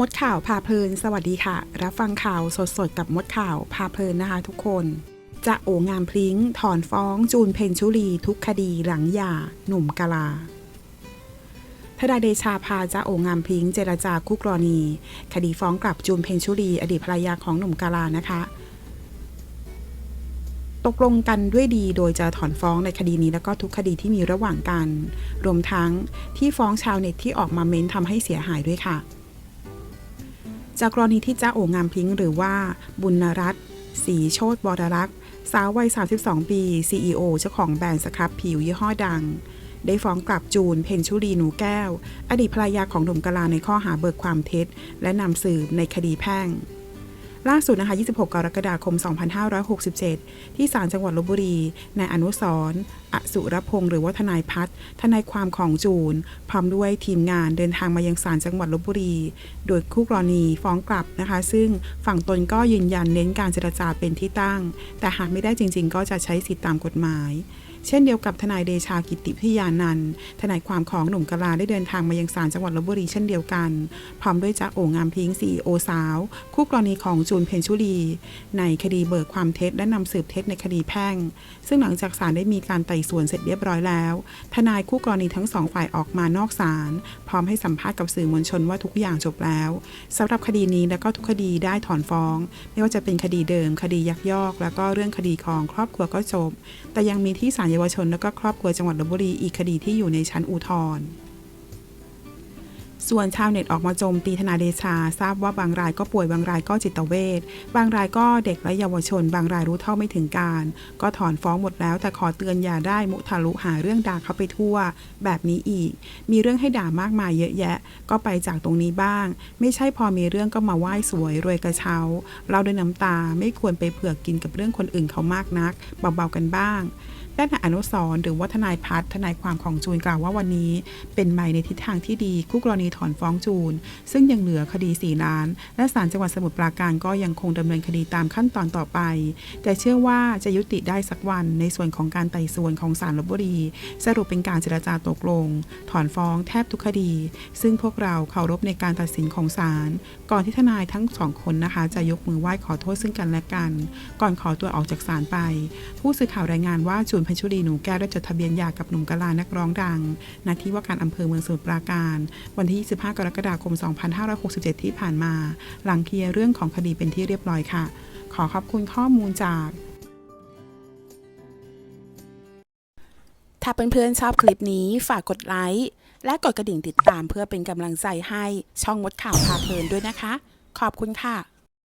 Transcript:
มดข่าวพาเพลิน สวัสดีค่ะ รับฟังข่าวสดๆ กับมดข่าวพาเพลินนะคะทุกคน จะโองามพลิ้ง ถอนฟ้องจูนเพนชุลีทุกคดีหลังหย่าหนุ่มกาลาทนายเดชาพาจะโองามพลิ้ง เจรจาคู่กรณี คดีฟ้องกลับจูนเพนชุลีอดีตภรรยาของหนุ่มกาลานะคะตกลงกันด้วยดีโดยจะถอนฟ้องในคดีนี้แล้วก็ทุกคดีที่มีระหว่างกัน รวมทั้งที่ฟ้องชาวเน็ตที่ออกมาเม้นทำให้เสียหายด้วยค่ะ จากกรณีที่จ้าโองามพิงหรือว่าบุญรัตน์สีโชตบรรักษ์สาววัย 32 ปี CEO เจ้าของแบรนด์สครับผิวยี่ห้อดัง ได้ฟ้องกลับจูน เพนชุรีหนูแก้ว อดีตภรรยาของหนุ่มกะลาในข้อหาเบิกความเท็จ และนำสืบในคดีแพ่ง ล่าสุดนะคะ 26 กรกฎาคม 2567 ที่ศาลจังหวัดลบบุรี นายอนุสรอสุรพงศ์หรือว่าทนายพัฒทนายความของจูน พร้อมด้วยทีมงานเดินทางมายังศาลจังหวัดลบบุรี โดยคู่กรณีฟ้องกลับนะคะ ซึ่งฝั่งตนก็ยืนยันเน้นการเจรจาเป็นที่ตั้ง แต่หากไม่ได้จริง ๆ ก็จะใช้สิทธิตามกฎหมายเช่นเดียวกับทนายเดชากิติพิยานันทนายความของหนุ่มกะลาได้เดินทางมายังศาลจังหวัดลบบุรีเช่นเดียวกัน พร้อมด้วยจ้าโองามพิงซีโอสาว คู่กรณีของจูนเพนชุลีในคดีเบิกความเท็จและนำสืบเท็จในคดีแพ่ง ซึ่งหลังจากศาลได้มีการไต่สวนเสร็จเรียบร้อยแล้ว ทนายคู่กรณีทั้งสองฝ่ายออกมานอกศาลพร้อมให้สัมภาษณ์กับสื่อมวลชนว่าทุกอย่างจบแล้วสำหรับคดีนี้และก็ทุกคดีได้ถอนฟ้อง ไม่ว่าจะเป็นคดีเดิม คดียักยอก แล้วก็เรื่องคดีของครอบครัวก็จบ แต่ยังมีที่ศาลเยาวชนและก็ครอบครัวจังหวัดลบบุรีอีกคดีที่อยู่ในชั้นอุทธรณ์ ส่วนชาวเน็ตออกมาโจมตีทนาเดชา ทราบว่าบางรายก็ป่วยบางรายก็จิตเวชบางรายก็เด็กและเยาวชน บางรายรู้เท่าไม่ถึงการ ก็ถอนฟ้องหมดแล้ว แต่ขอเตือนอย่าได้มุทะลุหาเรื่องด่าเขาไปทั่ว แบบนี้อีก มีเรื่องให้ด่ามากมายเยอะแยะ ก็ไปจากตรงนี้บ้าง ไม่ใช่พอมีเรื่องก็มาไหว้สวยรวยกระเช้าเล่าด้วยน้ำตาไม่ควรไปเผือกกินกับเรื่องคนอื่นเขามากนักเบาๆกันบ้างด้านนายอนุสรหรือว่าทนายพัฒน์ทนายความของจูนกล่าวว่าวันนี้ เป็นใหม่ในทิศทางที่ดีคู่กรณีถอนฟ้องจูน ซึ่งยังเหลือคดี 4 ล้าน และศาลจังหวัดสมุทรปราการก็ยังคงดำเนินคดีตามขั้นตอนต่อไป แต่เชื่อว่าจะยุติได้สักวันในส่วนของการไต่สวนของศาลลบบุรี สรุปเป็นการเจรจาตกลง ถอนฟ้องแทบทุกคดี ซึ่งพวกเราเคารพในการตัดสินของศาลก่อนที่ทนายทั้งสองคนนะคะ จะยกมือไหว้ขอโทษซึ่งกันและกัน ก่อนขอตัวออกจากศาลไป ผู้สื่อข่าวรายงานว่าจูนพัชรีหนูแก้วได้จดทะเบียนหย่ากับหนุ่มกะลานักร้องดังณที่ว่าการอำเภอเมืองสมุทรปราการ วันที่25กรกฎาคม 2567 ที่ผ่านมา หลังเคลียร์เรื่องของคดีเป็นที่เรียบร้อยค่ะ ขอขอบคุณข้อมูลจาก ถ้าเพื่อนๆชอบคลิปนี้ฝากกดไลค์และกดกระดิ่งติดตามเพื่อเป็นกำลังใจให้ช่องมดข่าวพาเพลินด้วยนะคะ ขอบคุณค่ะ